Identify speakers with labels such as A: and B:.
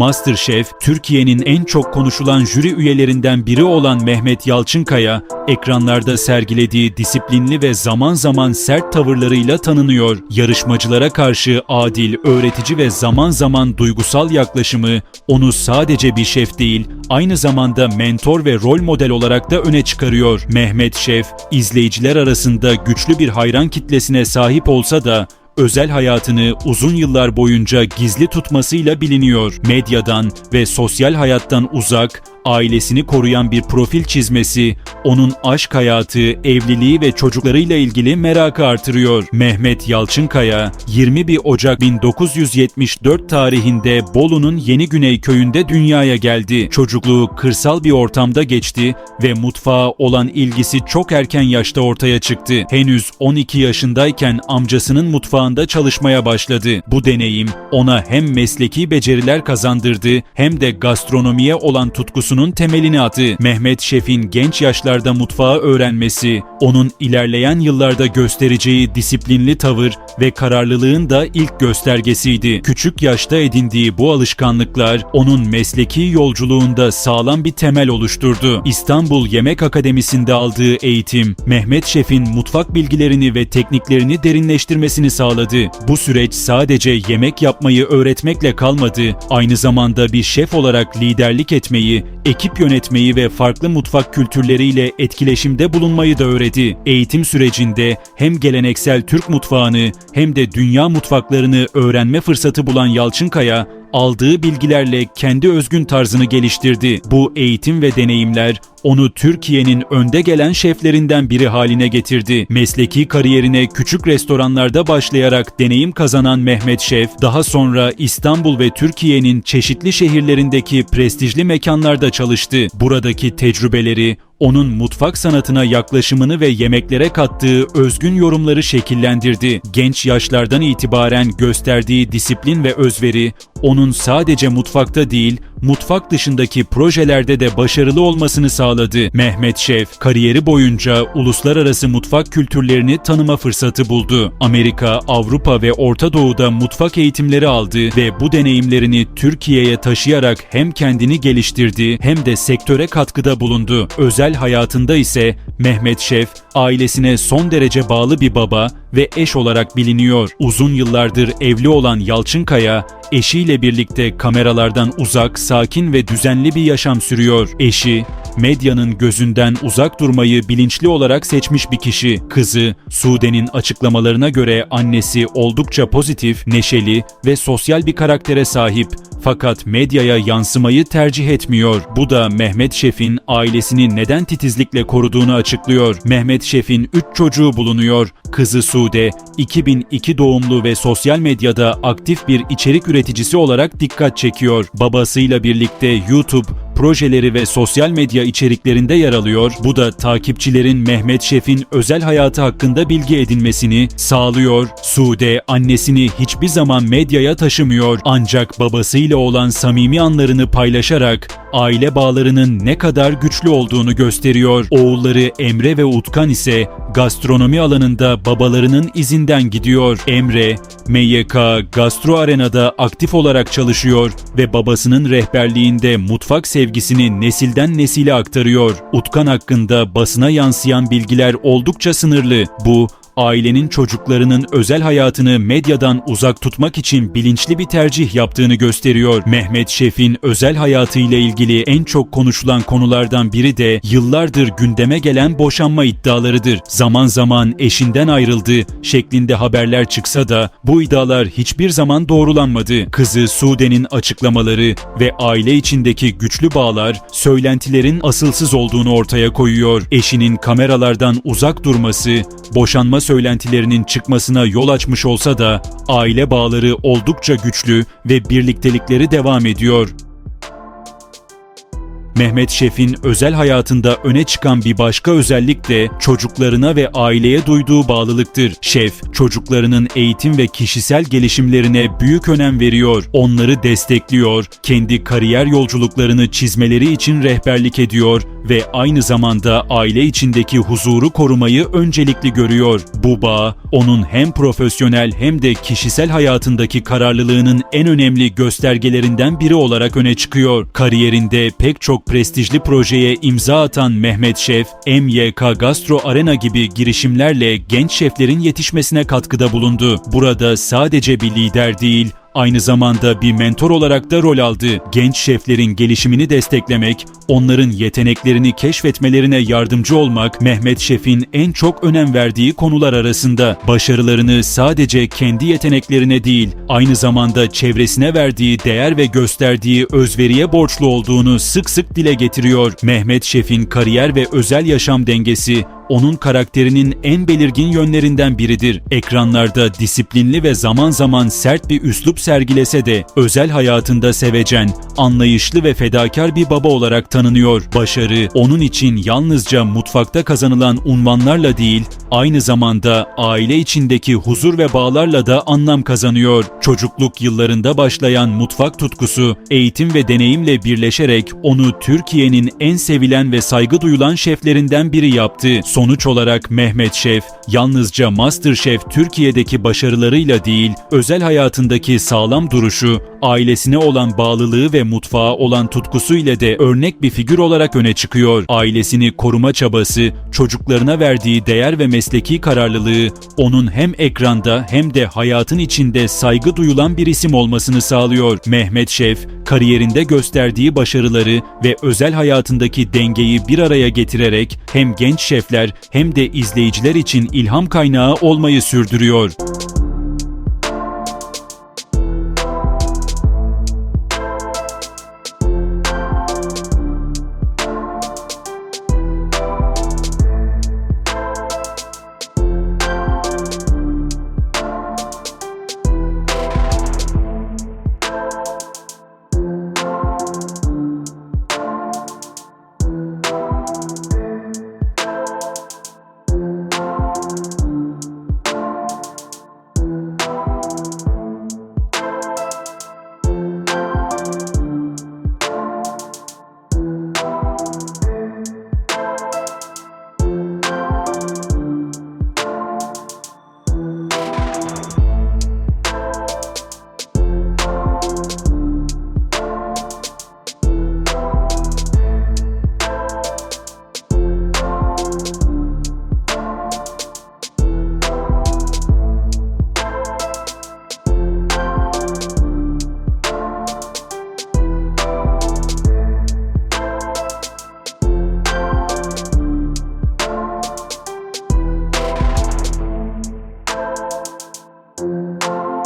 A: MasterChef, Türkiye'nin en çok konuşulan jüri üyelerinden biri olan Mehmet Yalçınkaya, ekranlarda sergilediği disiplinli ve zaman zaman sert tavırlarıyla tanınıyor. Yarışmacılara karşı adil, öğretici ve zaman zaman duygusal yaklaşımı onu sadece bir şef değil, aynı zamanda mentor ve rol model olarak da öne çıkarıyor. Mehmet Şef, izleyiciler arasında güçlü bir hayran kitlesine sahip olsa da özel hayatını uzun yıllar boyunca gizli tutmasıyla biliniyor. Medyadan ve sosyal hayattan uzak, ailesini koruyan bir profil çizmesi onun aşk hayatı, evliliği ve çocuklarıyla ilgili merakı artırıyor. Mehmet Yalçınkaya 21 Ocak 1974 tarihinde Bolu'nun Yeni Güney köyünde dünyaya geldi. Çocukluğu kırsal bir ortamda geçti ve mutfağa olan ilgisi çok erken yaşta ortaya çıktı. Henüz 12 yaşındayken amcasının mutfağında çalışmaya başladı. Bu deneyim ona hem mesleki beceriler kazandırdı hem de gastronomiye olan tutkusunun temelini attı. Mehmet Şef'in genç yaşlarda mutfağı öğrenmesi, onun ilerleyen yıllarda göstereceği disiplinli tavır ve kararlılığın da ilk göstergesiydi. Küçük yaşta edindiği bu alışkanlıklar onun mesleki yolculuğunda sağlam bir temel oluşturdu. İstanbul Yemek Akademisi'nde aldığı eğitim, Mehmet Şef'in mutfak bilgilerini ve tekniklerini derinleştirmesini sağladı. Bu süreç sadece yemek yapmayı öğretmekle kalmadı, aynı zamanda bir şef olarak liderlik etmeyi, ekip yönetmeyi ve farklı mutfak kültürleriyle etkileşimde bulunmayı da öğretti. Eğitim sürecinde hem geleneksel Türk mutfağını hem de dünya mutfaklarını öğrenme fırsatı bulan Yalçınkaya, aldığı bilgilerle kendi özgün tarzını geliştirdi. Bu eğitim ve deneyimler onu Türkiye'nin önde gelen şeflerinden biri haline getirdi. Mesleki kariyerine küçük restoranlarda başlayarak deneyim kazanan Mehmet Şef, daha sonra İstanbul ve Türkiye'nin çeşitli şehirlerindeki prestijli mekanlarda çalıştı. Buradaki tecrübeleri onun mutfak sanatına yaklaşımını ve yemeklere kattığı özgün yorumları şekillendirdi. Genç yaşlardan itibaren gösterdiği disiplin ve özveri onun sadece mutfakta değil, mutfak dışındaki projelerde de başarılı olmasını sağladı. Mehmet Şef, kariyeri boyunca uluslararası mutfak kültürlerini tanıma fırsatı buldu. Amerika, Avrupa ve Orta Doğu'da mutfak eğitimleri aldı ve bu deneyimlerini Türkiye'ye taşıyarak hem kendini geliştirdi hem de sektöre katkıda bulundu. Özel hayatında ise Mehmet Şef, ailesine son derece bağlı bir baba ve eş olarak biliniyor. Uzun yıllardır evli olan Yalçınkaya, eşiyle birlikte kameralardan uzak, sakin ve düzenli bir yaşam sürüyor. Eşi, medyanın gözünden uzak durmayı bilinçli olarak seçmiş bir kişi. Kızı, Sude'nin açıklamalarına göre annesi oldukça pozitif, neşeli ve sosyal bir karaktere sahip. Fakat medyaya yansımayı tercih etmiyor. Bu da Mehmet Şef'in ailesini neden titizlikle koruduğunu açıklıyor. Mehmet Şef'in 3 çocuğu bulunuyor. Kızı Sude, 2002 doğumlu ve sosyal medyada aktif bir içerik üreticisi olarak dikkat çekiyor. Babasıyla birlikte YouTube, projeleri ve sosyal medya içeriklerinde yer alıyor. Bu da takipçilerin Mehmet Şef'in özel hayatı hakkında bilgi edinmesini sağlıyor. Sude annesini hiçbir zaman medyaya taşımıyor ancak babasıyla olan samimi anlarını paylaşarak aile bağlarının ne kadar güçlü olduğunu gösteriyor. Oğulları Emre ve Utkan ise gastronomi alanında babalarının izinden gidiyor. Emre, MYK Gastro Arena'da aktif olarak çalışıyor ve babasının rehberliğinde mutfak sevgisini nesilden nesile aktarıyor. Utkan hakkında basına yansıyan bilgiler oldukça sınırlı. Bu ailenin çocuklarının özel hayatını medyadan uzak tutmak için bilinçli bir tercih yaptığını gösteriyor. Mehmet Şef'in özel hayatı ile ilgili en çok konuşulan konulardan biri de yıllardır gündeme gelen boşanma iddialarıdır. Zaman zaman eşinden ayrıldı şeklinde haberler çıksa da bu iddialar hiçbir zaman doğrulanmadı. Kızı Sude'nin açıklamaları ve aile içindeki güçlü bağlar söylentilerin asılsız olduğunu ortaya koyuyor. Eşinin kameralardan uzak durması, boşanma söylentilerinin çıkmasına yol açmış olsa da aile bağları oldukça güçlü ve birliktelikleri devam ediyor. Mehmet Şef'in özel hayatında öne çıkan bir başka özellik de çocuklarına ve aileye duyduğu bağlılıktır. Şef, çocuklarının eğitim ve kişisel gelişimlerine büyük önem veriyor, onları destekliyor, kendi kariyer yolculuklarını çizmeleri için rehberlik ediyor ve aynı zamanda aile içindeki huzuru korumayı öncelikli görüyor. Bu bağ, onun hem profesyonel hem de kişisel hayatındaki kararlılığının en önemli göstergelerinden biri olarak öne çıkıyor. Kariyerinde pek çok prestijli projeye imza atan Mehmet Şef, MYK Gastro Arena gibi girişimlerle genç şeflerin yetişmesine katkıda bulundu. Burada sadece bir lider değil, Aynı zamanda bir mentor olarak da rol aldı. Genç şeflerin gelişimini desteklemek, onların yeteneklerini keşfetmelerine yardımcı olmak Mehmet Şef'in en çok önem verdiği konular arasında. Başarılarını sadece kendi yeteneklerine değil, aynı zamanda çevresine verdiği değer ve gösterdiği özveriye borçlu olduğunu sık sık dile getiriyor. Mehmet Şef'in kariyer ve özel yaşam dengesi onun karakterinin en belirgin yönlerinden biridir. Ekranlarda disiplinli ve zaman zaman sert bir üslup sergilese de özel hayatında sevecen, anlayışlı ve fedakar bir baba olarak tanınıyor. Başarı onun için yalnızca mutfakta kazanılan unvanlarla değil, aynı zamanda aile içindeki huzur ve bağlarla da anlam kazanıyor. Çocukluk yıllarında başlayan mutfak tutkusu, eğitim ve deneyimle birleşerek onu Türkiye'nin en sevilen ve saygı duyulan şeflerinden biri yaptı. Sonuç olarak Mehmet Şef, yalnızca MasterChef Türkiye'deki başarılarıyla değil, özel hayatındaki sağlam duruşu, ailesine olan bağlılığı ve mutfağa olan tutkusu ile de örnek bir figür olarak öne çıkıyor. Ailesini koruma çabası, çocuklarına verdiği değer ve mesleki kararlılığı, onun hem ekranda hem de hayatın içinde saygı duyulan bir isim olmasını sağlıyor. Mehmet Şef, kariyerinde gösterdiği başarıları ve özel hayatındaki dengeyi bir araya getirerek hem genç şefler hem de izleyiciler için ilham kaynağı olmayı sürdürüyor.